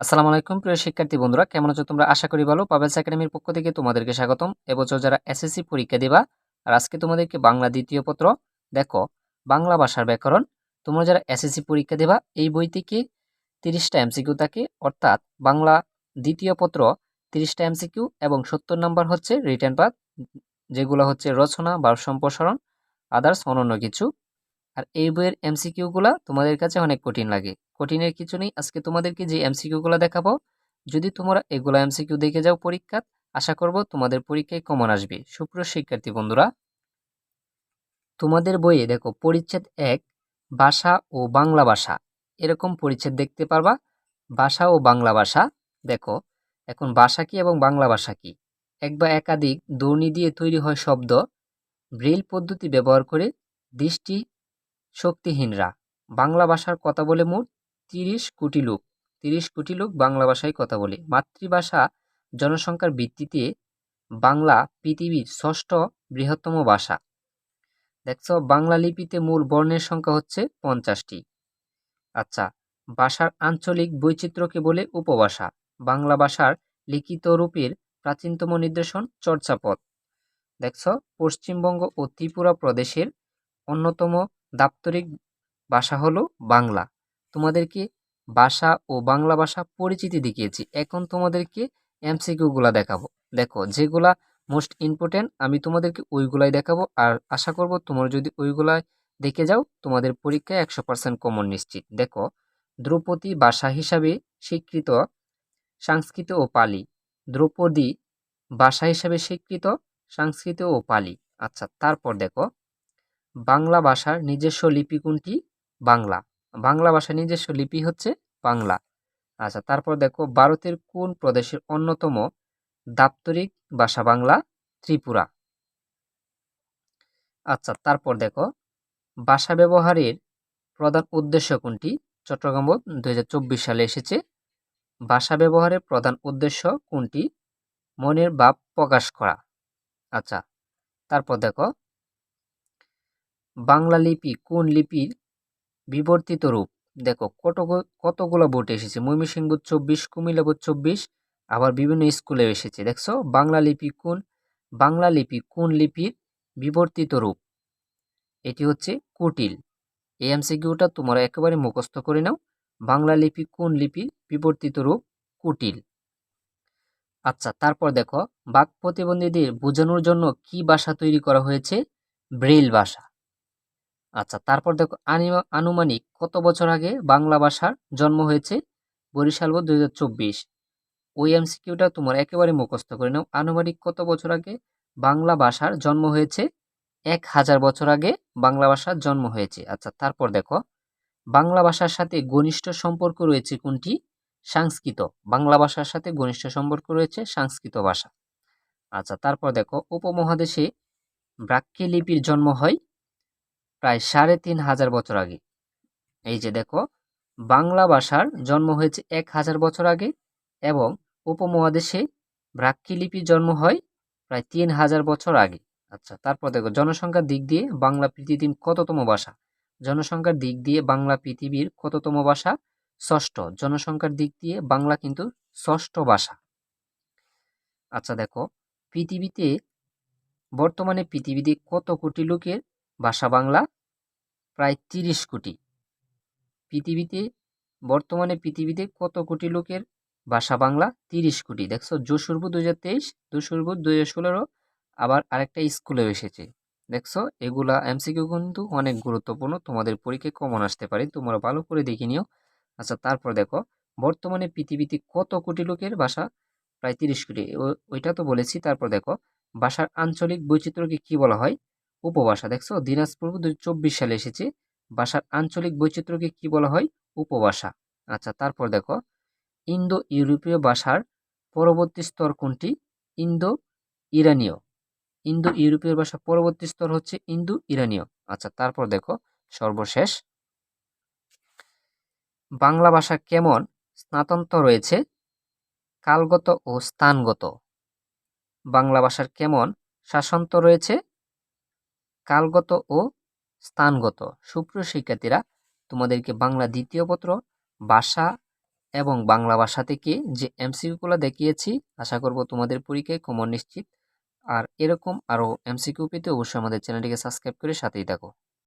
আসসালামু আলাইকুম, প্রিয় শিক্ষার্থী বন্ধুরা, কেমন আছো তোমরা? আশা করি ভালো। পাবেলস একাডেমির পক্ষ থেকে তোমাদেরকে স্বাগতম। এবছর যারা এসএসসি পরীক্ষা দিবা, আর আজকে তোমাদেরকে বাংলা দ্বিতীয় পত্র, দেখো, বাংলা ভাষার ব্যাকরণ। তোমরা যারা এসএসসি পরীক্ষা দেবা, এই বই থেকে তিরিশটা এমসিকিউ থাকে, অর্থাৎ বাংলা দ্বিতীয় পত্র তিরিশটা এমসিকিউ এবং সত্তর নম্বর হচ্ছে রিটার্ন পাথ যেগুলো হচ্ছে রচনা বা সম্প্রসারণ আদার্স অনন্য কিছু। আর এই বইয়ের এমসিকিউগুলা তোমাদের কাছে অনেক কঠিন লাগে। কঠিনের কিছু নেই, আজকে তোমাদেরকে যে এমসিকিউগুলো দেখাবো, যদি তোমরা এগুলো এমসিকিউ দেখে যাও পরীক্ষা, আশা করব তোমাদের পরীক্ষায় কমন আসবে। সুপ্রিয় শিক্ষার্থী বন্ধুরা, তোমাদের বইয়ে দেখো, পরিচ্ছেদ এক, ভাষা ও বাংলা ভাষা। এরকম পরিচ্ছেদ দেখতে পারবা। ভাষা ও বাংলা ভাষা, দেখো, এখন ভাষা কি এবং বাংলা ভাষা কি? এক বা একাধিক ধ্বনি দিয়ে তৈরি হয় শব্দ। ব্রেল পদ্ধতি ব্যবহার করে দৃষ্টি শক্তিহীনরা। বাংলা ভাষার কথা বলে মোট তিরিশ কোটি লোক। তিরিশ কোটি লোক বাংলা ভাষায় কথা বলে। মাতৃভাষা জনসংখ্যার ভিত্তিতে বাংলা পৃথিবীর ষষ্ঠ বৃহত্তম ভাষা। দেখছ, বাংলা লিপিতে মূল বর্ণের সংখ্যা হচ্ছে পঞ্চাশটি। আচ্ছা ভাষার আঞ্চলিক বৈচিত্র্যকে বলে উপভাষা। বাংলা ভাষার লিখিত রূপের প্রাচীনতম নির্দেশন চর্চাপদ। দেখছ, পশ্চিমবঙ্গ ও ত্রিপুরা প্রদেশের অন্যতম দাপ্তরিক ভাষা হলো বাংলা। তোমাদেরকে ভাষা ও বাংলা ভাষা পরিচিতি দেখিয়েছি। এখন তোমাদেরকে এমসিকিউগুলা দেখাবো। দেখো, যেগুলা মোস্ট ইম্পর্টেন্ট আমি তোমাদেরকে ওইগুলাই দেখাবো। আর আশা করব তোমরা যদি ওইগুলাই দেখে যাও, তোমাদের পরীক্ষায় একশো পার্সেন্ট কমন নিশ্চিত। দেখো, দ্রৌপদী ভাষা হিসাবে স্বীকৃত সংস্কৃত ও পালি। দ্রৌপদী ভাষা হিসাবে স্বীকৃত সংস্কৃত ও পালি। আচ্ছা তারপর দেখো বাংলা ভাষার নিজস্ব লিপি কোনটি? বাংলা। বাংলা ভাষার নিজস্ব লিপি হচ্ছে বাংলা। আচ্ছা তারপর দেখো, ভারতের কোন প্রদেশের অন্যতম দাপ্তরিক ভাষা বাংলা? ত্রিপুরা। আচ্ছা তারপর দেখো, ভাষা ব্যবহারের প্রধান উদ্দেশ্য কোনটি? চট্টগ্রাম দুই সালে এসেছে। ভাষা ব্যবহারের প্রধান উদ্দেশ্য কোনটি? মনের ভাব প্রকাশ করা। আচ্ছা তারপর দেখো বাংলা লিপি কোন লিপির বিবর্তিত রূপ? দেখো, কত কতগুলো বোর্ডে এসেছে? ময়মনসিংহ চব্বিশ কুমিল্লা বোর্ড চব্বিশ, আবার বিভিন্ন স্কুলে এসেছে। দেখছ? বাংলা লিপি কোন, বাংলা লিপি কোন লিপির বিবর্তিত রূপ? এটি হচ্ছে কুটিল। এই এমসিকিউটা তোমরা একেবারে মুখস্থ করে নাও। বাংলা লিপি কোন লিপির বিবর্তিত রূপ? কুটিল। আচ্ছা তারপর দেখো, বাক প্রতিবন্ধীদের বোঝানোর জন্য কি ভাষা তৈরি করা হয়েছে? ব্রেল ভাষা। আচ্ছা তারপর দেখো আনুমানিক কত বছর আগে বাংলা ভাষার জন্ম হয়েছে? বরিশাল বোর্ড দুই ওই এমসিকিউটা তোমার একেবারে মুখস্থ করে নাও। আনুমানিক কত বছর আগে বাংলা ভাষার জন্ম হয়েছে? এক হাজার বছর আগে বাংলা ভাষার জন্ম হয়েছে। আচ্ছা তারপর দেখো। বাংলা ভাষার সাথে ঘনিষ্ঠ সম্পর্ক রয়েছে কোনটি? সংস্কৃত। বাংলা ভাষার সাথে ঘনিষ্ঠ সম্পর্ক রয়েছে সংস্কৃত ভাষা। আচ্ছা তারপর দেখো, উপমহাদেশে ব্রাক্যে লিপির জন্ম হয় প্রায় সাড়ে তিন হাজার বছর আগে। এই যে দেখো, বাংলা ভাষার জন্ম হয়েছে এক হাজার বছর আগে এবং উপমহাদেশে লিপির জন্ম হয় প্রায় তিন হাজার বছর আগে। আচ্ছা তারপর দেখো, জনসংখ্যার দিক দিয়ে বাংলা পৃথিবীর কততম ভাষা? জনসংখ্যার দিক দিয়ে বাংলা পৃথিবীর কততম ভাষা? ষষ্ঠ। জনসংখ্যার দিক দিয়ে বাংলা কিন্তু ষষ্ঠ ভাষা। আচ্ছা দেখো, পৃথিবীতে, বর্তমানে পৃথিবীতে কত কোটি লোকের ভাষা বাংলা প্রায় তিরিশ কোটি। পৃথিবীতে, বর্তমানে পৃথিবীতে কত কোটি লোকের ভাষা বাংলা? তিরিশ কোটি। দেখছ যশুরবু দু হাজার তেইশ যশুরবু দু হাজার ষোলোরও আবার আরেকটা স্কুলেও এসেছে। দেখছ, এগুলা এমসিকিউ কিন্তু অনেক গুরুত্বপূর্ণ, তোমাদের পরীক্ষায় কমন আসতে পারে, তোমরা ভালো করে দেখে নিও। আচ্ছা তারপর দেখো, বর্তমানে পৃথিবীতে কত কোটি লোকের ভাষা? প্রায় তিরিশ কোটি। ওইটা তো বলেছি, তারপর দেখো, ভাষার আঞ্চলিক বৈচিত্র্যকে কি বলা হয়? উপভাষা। দেখছ? দিনাজপুর দু চব্বিশ সালে এসেছে। ভাষার আঞ্চলিক বৈচিত্র্যকে কি বলা হয়? উপভাষা। আচ্ছা তারপর দেখো। ইন্দো ইউরোপীয় ভাষার পরবর্তী স্তর কোনটি? ইন্দো ইরানীয় ইন্দো ইউরোপীয় ভাষা পরবর্তী স্তর হচ্ছে ইন্দো ইরানীয় আচ্ছা তারপর দেখো। সর্বশেষ। বাংলা ভাষা কেমন? স্নাতন্ত রয়েছে। কালগত ও স্থানগত। বাংলা ভাষার কেমন? শাসন্ত রয়েছে। কালগত ও স্থানগত। সুপ্রিয় শিক্ষার্থীরা, তোমাদেরকে বাংলা দ্বিতীয় পত্র, ভাষা এবং বাংলা ভাষা থেকে যে এমসিকিউগুলো দেখিয়েছি, আশা করব তোমাদের পরীক্ষায় কমন নিশ্চিত। আর এরকম আরও এমসিকিউ পেতে অবশ্যই আমাদের চ্যানেলটিকে সাবস্ক্রাইব করে সাথেই থাকো।